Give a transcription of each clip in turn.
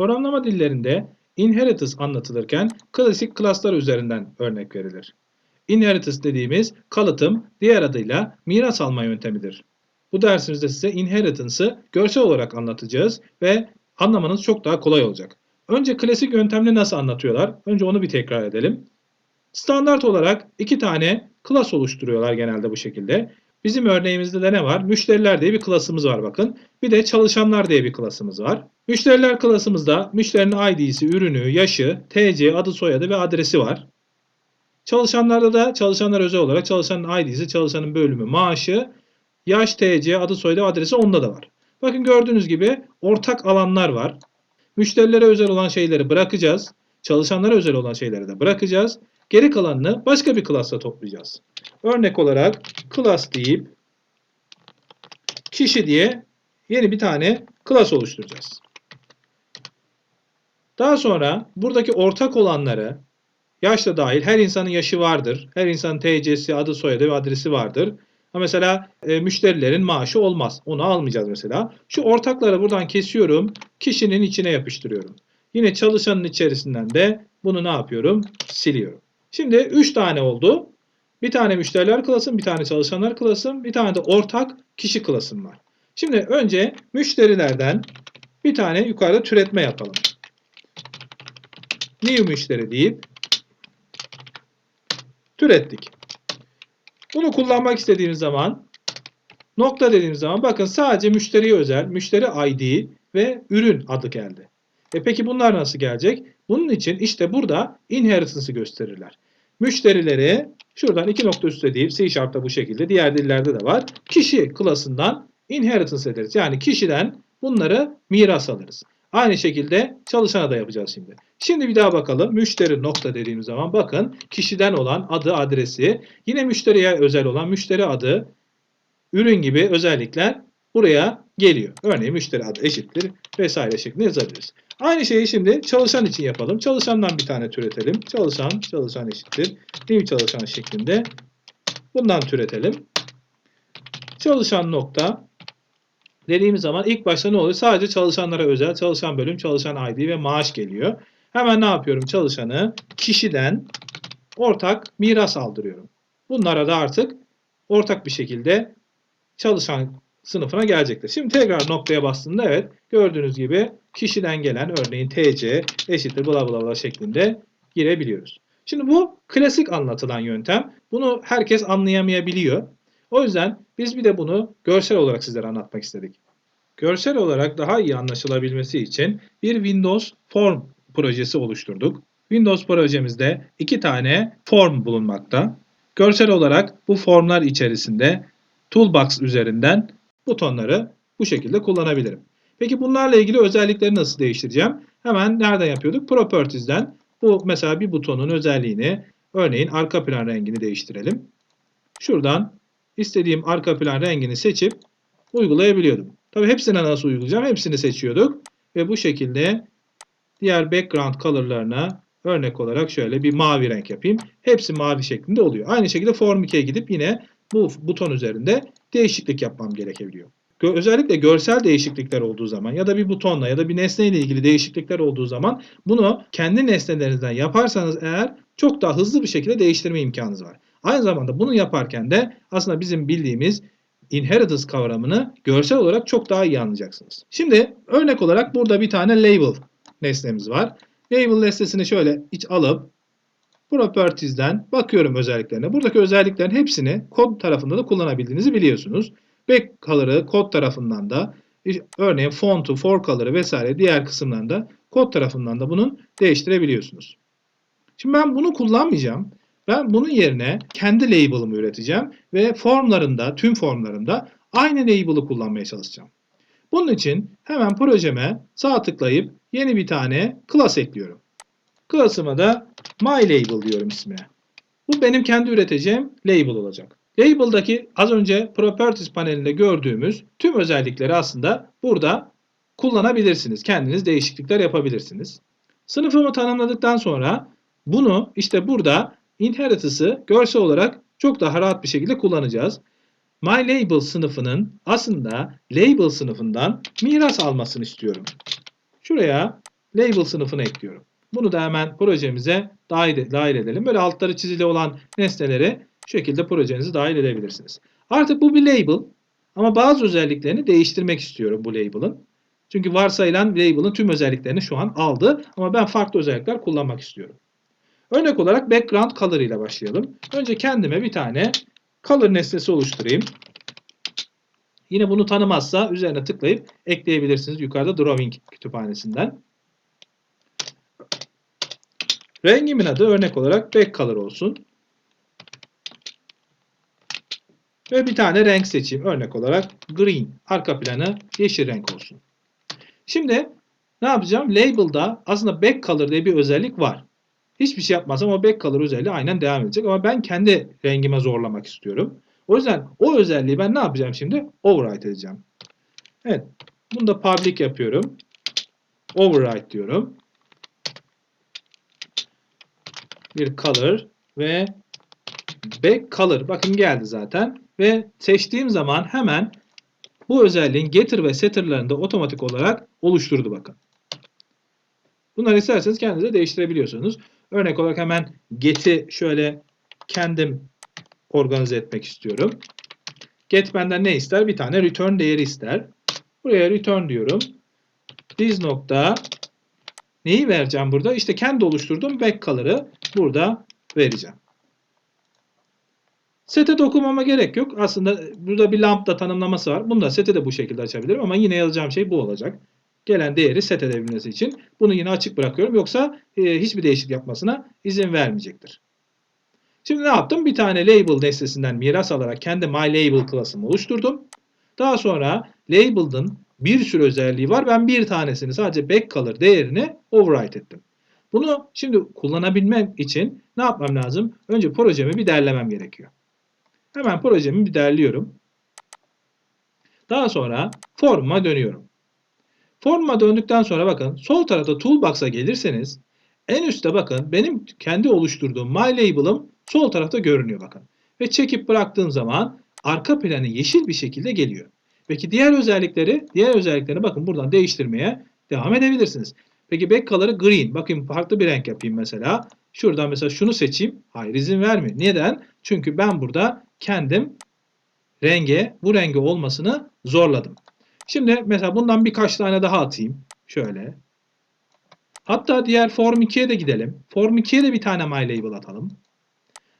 Programlama dillerinde inheritance anlatılırken klasik klaslar üzerinden örnek verilir. Inheritance dediğimiz kalıtım diğer adıyla miras alma yöntemidir. Bu dersimizde size inheritance'ı görsel olarak anlatacağız ve anlamanız çok daha kolay olacak. Önce klasik yöntemle nasıl anlatıyorlar? Önce onu bir tekrar edelim. Standart olarak iki tane klas oluşturuyorlar genelde bu şekilde. Bizim örneğimizde de ne var? Müşteriler diye bir klasımız var bakın. Bir de çalışanlar diye bir klasımız var. Müşteriler klasımızda müşterinin ID'si, ürünü, yaşı, TC, adı, soyadı ve adresi var. Çalışanlarda da çalışanlar özel olarak çalışanın ID'si, çalışanın bölümü, maaşı, yaş, TC, adı, soyadı, adresi onda da var. Bakın gördüğünüz gibi ortak alanlar var. Müşterilere özel olan şeyleri bırakacağız. Çalışanlara özel olan şeyleri de bırakacağız. Geri kalanını başka bir klasla toplayacağız. Örnek olarak class deyip kişi diye yeni bir tane class oluşturacağız. Daha sonra buradaki ortak olanları yaş da dahil her insanın yaşı vardır. Her insanın TC'si, adı, soyadı ve adresi vardır. Ha mesela e, müşterilerin maaşı olmaz. Onu almayacağız mesela. Şu ortakları buradan kesiyorum. Kişinin içine yapıştırıyorum. Yine çalışanın içerisinden de bunu ne yapıyorum? Siliyorum. Şimdi 3 tane oldu. Bir tane müşteriler klasım, bir tane çalışanlar klasım, bir tane de ortak kişi klasım var. Şimdi önce müşterilerden bir tane yukarıda türetme yapalım. New müşteri deyip türettik. Bunu kullanmak istediğimiz zaman nokta dediğimiz zaman bakın sadece müşteriye özel müşteri ID ve ürün adı geldi. E peki bunlar nasıl gelecek? Bunun için işte burada inheritance'ı gösterirler. Müşterileri şuradan iki nokta üstte deyip C Sharp'ta bu şekilde diğer dillerde de var. Kişi klasından inheritance ederiz. Yani kişiden bunları miras alırız. Aynı şekilde çalışana da yapacağız şimdi. Şimdi bir daha bakalım. Müşteri nokta dediğimiz zaman bakın kişiden olan adı, adresi, yine müşteriye özel olan müşteri adı, ürün gibi özellikler buraya geliyor. Örneğin müşteri adı eşittir vesaire şeklinde yazabiliriz. Aynı şeyi şimdi çalışan için yapalım. Çalışandan bir tane türetelim. Çalışan, çalışan eşittir. New çalışan şeklinde bundan türetelim. Çalışan nokta dediğimiz zaman ilk başta ne oluyor? Sadece çalışanlara özel çalışan bölüm, çalışan ID ve maaş geliyor. Hemen ne yapıyorum? Çalışanı kişiden ortak miras aldırıyorum. Bunlara da artık ortak bir şekilde çalışan sınıfına gelecektir. Şimdi tekrar noktaya bastığımda evet gördüğünüz gibi kişiden gelen örneğin TC eşittir bla bla bla şeklinde girebiliyoruz. Şimdi bu klasik anlatılan yöntem. Bunu herkes anlayamayabiliyor. O yüzden biz bir de bunu görsel olarak sizlere anlatmak istedik. Görsel olarak daha iyi anlaşılabilmesi için bir Windows Form projesi oluşturduk. Windows projemizde iki tane form bulunmakta. Görsel olarak bu formlar içerisinde Toolbox üzerinden butonları bu şekilde kullanabilirim. Peki bunlarla ilgili özellikleri nasıl değiştireceğim? Hemen nereden yapıyorduk? Properties'den bu mesela bir butonun özelliğini örneğin arka plan rengini değiştirelim. Şuradan istediğim arka plan rengini seçip uygulayabiliyordum. Tabi hepsine nasıl uygulayacağım? Hepsini seçiyorduk ve bu şekilde diğer background color'larına örnek olarak şöyle bir mavi renk yapayım. Hepsi mavi şeklinde oluyor. Aynı şekilde Form 2'ye gidip yine bu buton üzerinde değişiklik yapmam gerekebiliyor. Özellikle görsel değişiklikler olduğu zaman ya da bir butonla ya da bir nesneyle ilgili değişiklikler olduğu zaman bunu kendi nesnelerinizden yaparsanız eğer çok daha hızlı bir şekilde değiştirme imkanınız var. Aynı zamanda bunu yaparken de aslında bizim bildiğimiz inheritance kavramını görsel olarak çok daha iyi anlayacaksınız. Şimdi örnek olarak burada bir tane label nesnemiz var. Label nesnesini şöyle iç alıp Properties'den bakıyorum özelliklerine. Buradaki özelliklerin hepsini kod tarafında da kullanabildiğinizi biliyorsunuz. Back color'ı kod tarafından da örneğin font'u, for color'ı vesaire diğer kısımlarında kod tarafından da bunun değiştirebiliyorsunuz. Şimdi ben bunu kullanmayacağım. Ben bunun yerine kendi label'ımı üreteceğim ve formlarında, tüm formlarında aynı label'ı kullanmaya çalışacağım. Bunun için hemen projeme sağ tıklayıp yeni bir tane class ekliyorum. Class'ıma da myLabel diyorum ismine. Bu benim kendi üreteceğim label olacak. Label'daki az önce Properties panelinde gördüğümüz tüm özellikleri aslında burada kullanabilirsiniz. Kendiniz değişiklikler yapabilirsiniz. Sınıfımı tanımladıktan sonra bunu işte burada inheritance'ı görsel olarak çok daha rahat bir şekilde kullanacağız. MyLabel sınıfının aslında label sınıfından miras almasını istiyorum. Şuraya label sınıfını ekliyorum. Bunu da hemen projemize dahil, dahil edelim. Böyle altları çizili olan nesneleri şu şekilde projenize dahil edebilirsiniz. Artık bu bir label ama bazı özelliklerini değiştirmek istiyorum bu label'ın. Çünkü varsayılan label'ın tüm özelliklerini şu an aldı ama ben farklı özellikler kullanmak istiyorum. Örnek olarak background color ile başlayalım. Önce kendime bir tane color nesnesi oluşturayım. Yine bunu tanımazsa üzerine tıklayıp ekleyebilirsiniz yukarıda drawing kütüphanesinden. Rengimin adı örnek olarak back color olsun. Ve bir tane renk seçeyim. Örnek olarak green. Arka planı yeşil renk olsun. Şimdi ne yapacağım? Label'da aslında back color diye bir özellik var. Hiçbir şey yapmazsam o back color özelliği aynen devam edecek. Ama ben kendi rengime zorlamak istiyorum. O yüzden o özelliği ben ne yapacağım şimdi? Override edeceğim. Evet. Bunu da public yapıyorum. Override diyorum. Bir color ve back color. Bakın geldi zaten. Ve seçtiğim zaman hemen bu özelliğin getter ve setter'larını da otomatik olarak oluşturdu bakın. Bunları isterseniz kendinize değiştirebiliyorsunuz. Örnek olarak hemen get'i şöyle kendim organize etmek istiyorum. Get benden ne ister? Bir tane return değeri ister. Buraya return diyorum. Biz nokta neyi vereceğim burada? İşte kendi oluşturduğum back color'ı burada vereceğim. Sete dokunmama gerek yok. Aslında burada bir lambda tanımlaması var. Bunu da sete de bu şekilde açabilirim ama yine yazacağım şey bu olacak. Gelen değeri set edebilmesi için bunu yine açık bırakıyorum. Yoksa e, hiçbir değişiklik yapmasına izin vermeyecektir. Şimdi ne yaptım? Bir tane label nesnesinden miras alarak kendi myLabel klasımı oluşturdum. Daha sonra label'ın bir sürü özelliği var. Ben bir tanesini sadece backcolor değerini override ettim. Bunu şimdi kullanabilmem için ne yapmam lazım? Önce projemi bir derlemem gerekiyor. Hemen projemi bir derliyorum. Daha sonra formuma dönüyorum. Formuma döndükten sonra bakın sol tarafta toolbox'a gelirseniz en üstte bakın benim kendi oluşturduğum myLabel'ım sol tarafta görünüyor bakın. Ve çekip bıraktığım zaman arka planı yeşil bir şekilde geliyor. Peki diğer özellikleri, diğer özelliklerini bakın buradan değiştirmeye devam edebilirsiniz. Peki back color'ı green. Bakın farklı bir renk yapayım mesela. Şuradan mesela şunu seçeyim. Hayır izin vermiyor. Neden? Çünkü ben burada kendim renge, bu renge olmasını zorladım. Şimdi mesela bundan birkaç tane daha atayım. Şöyle. Hatta diğer Form 2'ye de gidelim. Form 2'ye de bir tane MyLabel atalım.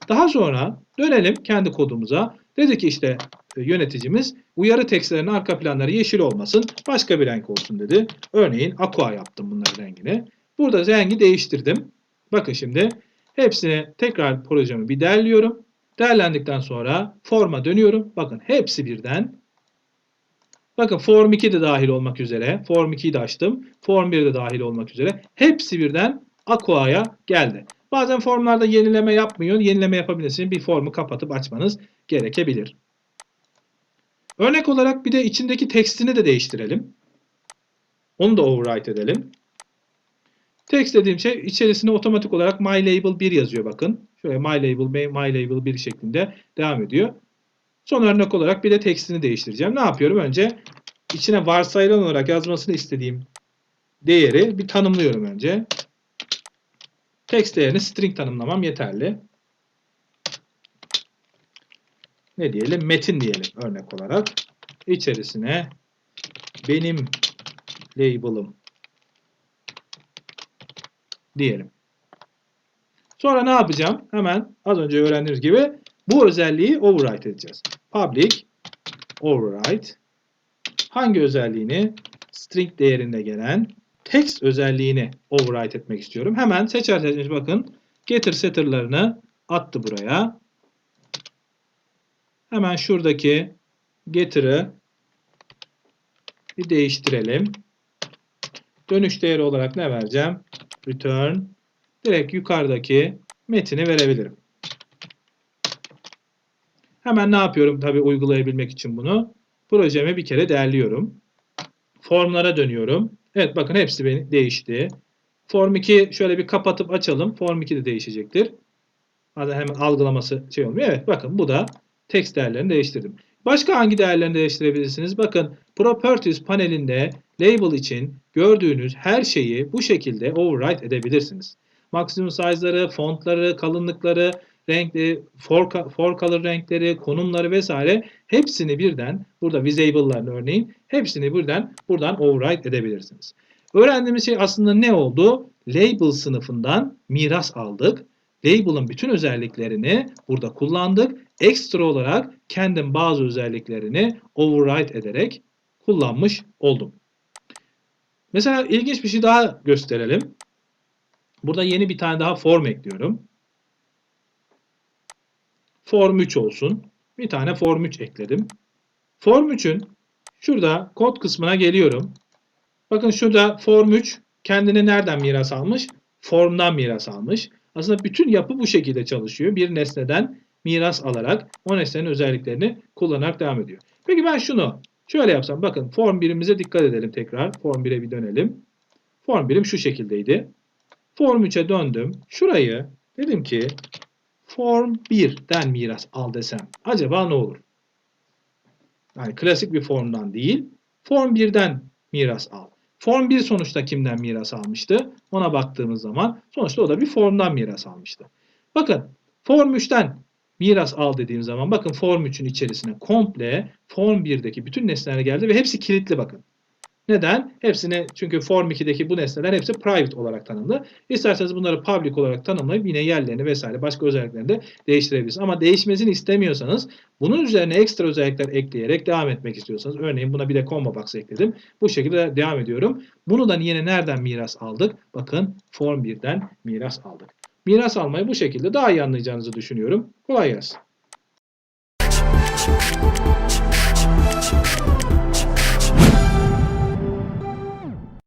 Daha sonra dönelim kendi kodumuza. Dedi ki işte yöneticimiz uyarı tekstlerinin arka planları yeşil olmasın, başka bir renk olsun dedi. Örneğin aqua yaptım bunların rengini. Burada rengi değiştirdim. Bakın şimdi hepsini tekrar projemi bir derliyorum. Derlendikten sonra forma dönüyorum. Bakın hepsi birden. Bakın Form 2 de dahil olmak üzere. Form 2'yi de açtım. Form 1 de dahil olmak üzere. Hepsi birden Aqua'ya geldi. Bazen formlarda yenileme yapmıyor. Yenileme yapabilirsiniz. Bir formu kapatıp açmanız gerekebilir. Örnek olarak bir de içindeki tekstini de değiştirelim. Onu da overwrite edelim. Text dediğim şey içerisine otomatik olarak mylabel 1 yazıyor bakın. Şöyle mylabel, mylabel 1 şeklinde devam ediyor. Son örnek olarak bir de tekstini değiştireceğim. Ne yapıyorum? Önce içine varsayılan olarak yazmasını istediğim değeri bir tanımlıyorum önce. Text değerini string tanımlamam yeterli. Ne diyelim? Metin diyelim örnek olarak. İçerisine benim label'ım diyelim. Sonra ne yapacağım? Hemen az önce öğrendiğimiz gibi bu özelliği override edeceğiz. Public override hangi özelliğini? String değerinde gelen text özelliğini override etmek istiyorum. Hemen seçerseniz bakın getir setter'larını attı buraya. Hemen şuradaki getter'ı bir değiştirelim. Dönüş değeri olarak ne vereceğim? Return. Direkt yukarıdaki metini verebilirim. Hemen ne yapıyorum tabii uygulayabilmek için bunu? Projemi bir kere değerliyorum. Formlara dönüyorum. Evet bakın hepsi değişti. Form 2 şöyle bir kapatıp açalım. Form 2 de değişecektir. Hadi hemen algılaması şey olmuyor. Evet bakın bu da text değerlerini değiştirdim. Başka hangi değerlerini değiştirebilirsiniz? Bakın Properties panelinde label için gördüğünüz her şeyi bu şekilde override edebilirsiniz. Maksimum size'ları, fontları, kalınlıkları, renkli, for, for color renkleri, konumları vesaire hepsini birden burada visible'ların örneğin hepsini birden buradan override edebilirsiniz. Öğrendiğimiz şey aslında ne oldu? Label sınıfından miras aldık. Label'ın bütün özelliklerini burada kullandık. Ekstra olarak kendim bazı özelliklerini override ederek kullanmış oldum. Mesela ilginç bir şey daha gösterelim. Burada yeni bir tane daha form ekliyorum. Form 3 olsun. Bir tane form 3 ekledim. Form 3'ün şurada kod kısmına geliyorum. Bakın şurada form 3 kendini nereden miras almış? Formdan miras almış. Aslında bütün yapı bu şekilde çalışıyor. Bir nesneden miras alarak o nesnenin özelliklerini kullanarak devam ediyor. Peki ben şunu şöyle yapsam. Bakın form birimize dikkat edelim tekrar. Form 1'e bir dönelim. Form birim şu şekildeydi. Form 3'e döndüm. Şurayı dedim ki Form 1'den miras al desem acaba ne olur? Yani klasik bir formdan değil, Form 1'den miras al. Form 1 sonuçta kimden miras almıştı? Ona baktığımız zaman sonuçta o da bir formdan miras almıştı. Bakın Form 3'ten miras al dediğim zaman bakın Form 3'ün içerisine komple Form 1'deki bütün nesneler geldi ve hepsi kilitli bakın. Neden? Hepsini çünkü Form 2'deki bu nesneler hepsi private olarak tanımlı. İsterseniz bunları public olarak tanımlayıp yine yerlerini vesaire başka özelliklerini de değiştirebilirsiniz. Ama değişmesini istemiyorsanız bunun üzerine ekstra özellikler ekleyerek devam etmek istiyorsanız örneğin buna bir de combo box ekledim. Bu şekilde devam ediyorum. Bunu da yine nereden miras aldık? Bakın Form 1'den miras aldık. Miras almayı bu şekilde daha iyi anlayacağınızı düşünüyorum. Kolay gelsin.